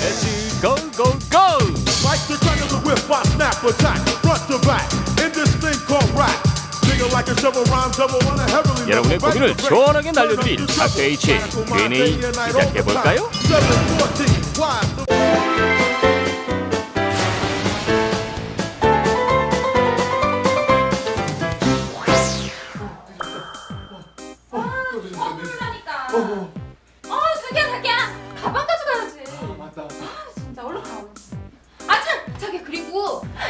Let's go go go. Like the crack of the whip, I snap attack, front to back, in this thing called rap. Nigga like a shovel rhyme, double on a heavily 여러분의. 고민을 시원하게. 날려드릴 닥터. H의 Q&A 시작해볼까요? overtime. 714, why? 어머니라니까. 어, 자기야, 자기야. 가방 가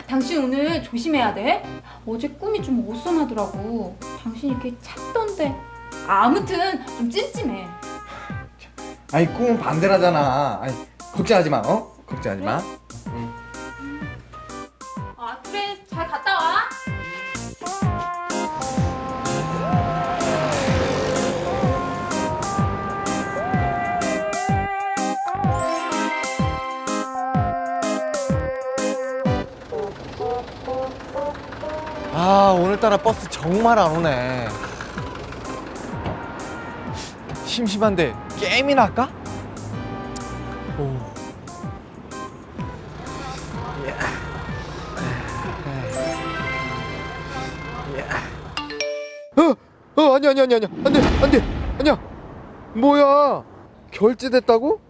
당신 오늘 조심해야 돼. 어제 꿈이 좀 어썸하더라고. 당신 이렇게 찾던데. 아, 아무튼 좀 찜찜해. 아니 꿈은 반대라잖아. 아니 걱정하지 마. 어? 걱정하지 마. 아, 그래. 잘 갔다 아 오늘따라 버스 정말 안 오네. 심심한데 게임이나 할까? 오. 어, 어, 아니, 아니, 아니, 아니, 안 돼, 안 돼, 아니야. 뭐야, 결제됐다고?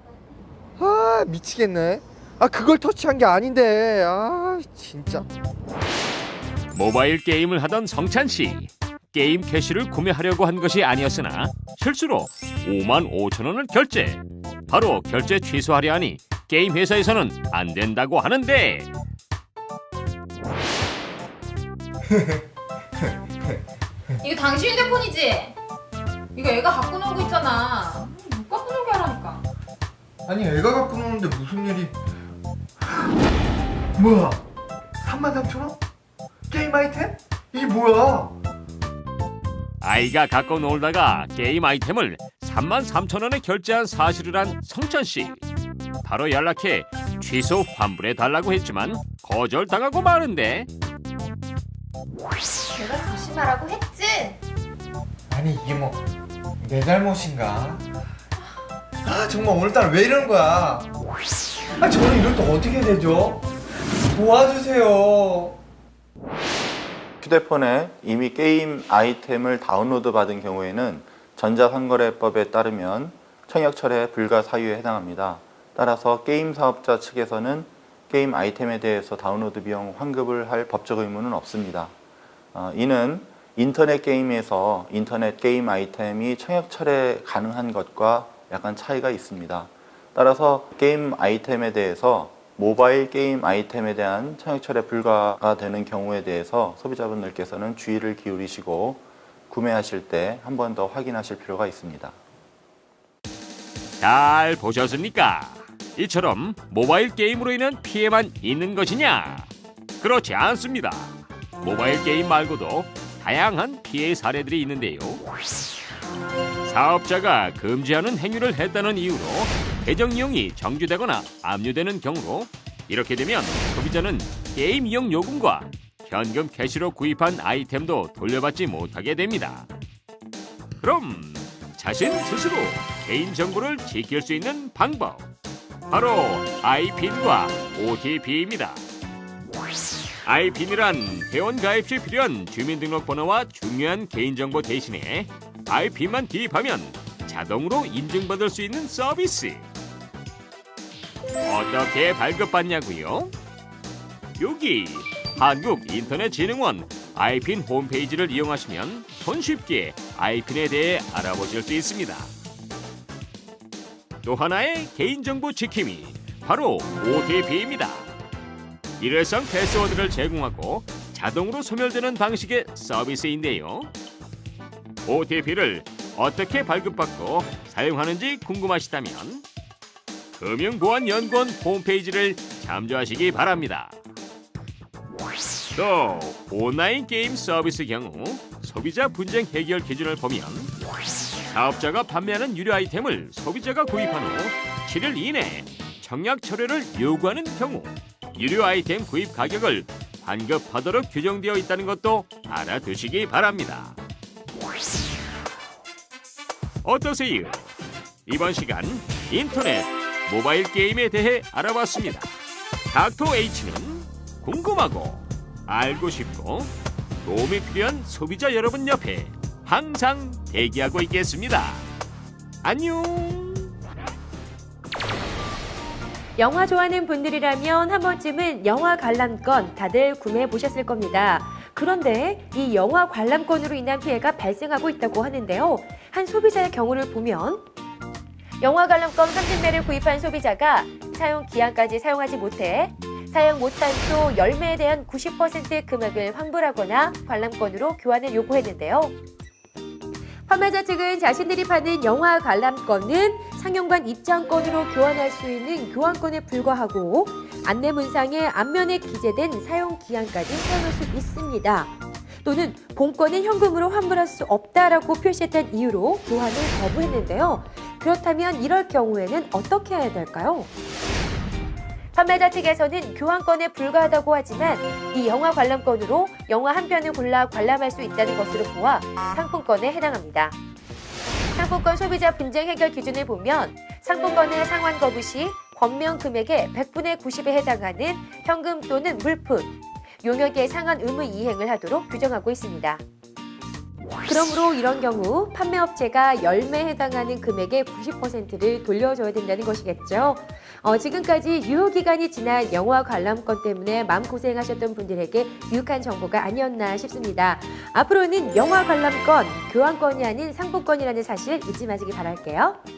아, 미치겠네. 아, 그걸 터치한 게 아닌데, 아, 진짜. 모바일 게임을 하던 성찬 씨. 게임 캐시를 구매하려고 한 것이 아니었으나 실수로 5만 5천 원을 결제. 바로 결제 취소하려 하니 게임 회사에서는 안 된다고 하는데 이거 당신 휴대폰이지? 이거 애가 갖고 놀고 있잖아. 못 갖고 놀게 하라니까. 아니 애가 갖고 노는데 무슨 일이 뭐야 33,000원? 게임 아이템? 이게 뭐야 아이가 갖고 놀다가 게임 아이템을 3만 3천 원에 결제한 사실을 한 성찬 씨. 바로 연락해 취소 환불해 달라고 했지만 거절당하고 마는데 내가 조심하라고 했지? 아니 이게 뭐 내 잘못인가 아 정말 오늘따라 왜 이러는 거야 아 저는 이럴 때 어떻게 되죠 도와주세요 휴대폰에 이미 게임 아이템을 다운로드 받은 경우에는 전자상거래법에 따르면 청약 철회 불가 사유에 해당합니다. 따라서 게임 사업자 측에서는 게임 아이템에 대해서 다운로드 비용 환급을 할 법적 의무는 없습니다. 어, 이는 인터넷 게임에서 인터넷 게임 아이템이 청약 철회 가능한 것과 약간 차이가 있습니다. 따라서 게임 아이템에 대해서 모바일 게임 아이템에 대한 청약철회 불가가 되는 경우에 대해서 소비자분들께서는 주의를 기울이시고 구매하실 때 한 번 더 확인하실 필요가 있습니다. 잘 보셨습니까? 이처럼 모바일 게임으로 인한 피해만 있는 것이냐? 그렇지 않습니다. 모바일 게임 말고도 다양한 피해 사례들이 있는데요. 사업자가 금지하는 행위를 했다는 이유로 계정 이용이 정지되거나 압류되는 경우로 이렇게 되면 소비자는 게임 이용 요금과 현금 캐시로 구입한 아이템도 돌려받지 못하게 됩니다. 그럼 자신 스스로 개인 정보를 지킬 수 있는 방법 바로 아이핀과 OTP입니다. 아이핀이란 회원 가입 시 필요한 주민등록번호와 중요한 개인정보 대신에 아이핀만 기입하면 자동으로 인증받을 수 있는 서비스. 어떻게 발급받냐고요? 여기 한국인터넷진흥원 아이핀 홈페이지를 이용하시면 손쉽게 아이핀에 대해 알아보실 수 있습니다. 또 하나의 개인정보 지킴이 바로 OTP입니다. 일회성 패스워드를 제공하고 자동으로 소멸되는 방식의 서비스인데요. OTP를 어떻게 발급받고 사용하는지 궁금하시다면 금융보안연구원 홈페이지를 참조하시기 바랍니다. 또 온라인 게임 서비스 경우 소비자 분쟁 해결 기준을 보면 사업자가 판매하는 유료 아이템을 소비자가 구입한 후 7일 이내 청약 철회를 요구하는 경우 유료 아이템 구입 가격을 환급하도록 규정되어 있다는 것도 알아두시기 바랍니다. 어떠세요? 이번 시간 인터넷 모바일 게임에 대해 알아봤습니다. 닥터 H는 궁금하고 알고 싶고 도움이 필요한 소비자 여러분 옆에 항상 대기하고 있겠습니다. 안녕. 영화 좋아하는 분들이라면 한 번쯤은 영화 관람권 다들 구매해 보셨을 겁니다. 그런데 이 영화 관람권으로 인한 피해가 발생하고 있다고 하는데요. 한 소비자의 경우를 보면 영화 관람권 30매를 구입한 소비자가 사용 기한까지 사용하지 못해 사용 못한 표 10매에 대한 90% 금액을 환불하거나 관람권으로 교환을 요구했는데요. 판매자 측은 자신들이 파는 영화 관람권은 상영관 입장권으로 교환할 수 있는 교환권에 불과하고 안내 문상에 앞면에 기재된 사용 기한까지 사용할 수 있습니다. 또는 본권은 현금으로 환불할 수 없다라고 표시했던 이유로 교환을 거부했는데요. 그렇다면 이럴 경우에는 어떻게 해야 될까요? 판매자 측에서는 교환권에 불과하다고 하지만 이 영화 관람권으로 영화 한 편을 골라 관람할 수 있다는 것으로 보아 상품권에 해당합니다. 상품권 소비자 분쟁 해결 기준을 보면 상품권의 상환 거부 시 권면 금액의 100분의 90에 해당하는 현금 또는 물품, 용역의 상한 의무 이행을 하도록 규정하고 있습니다. 그러므로 이런 경우 판매업체가 열매에 해당하는 금액의 90%를 돌려줘야 된다는 것이겠죠. 어, 지금까지 유효기간이 지난 영화 관람권 때문에 마음고생하셨던 분들에게 유익한 정보가 아니었나 싶습니다. 앞으로는 영화 관람권, 교환권이 아닌 상품권이라는 사실 잊지 마시기 바랄게요.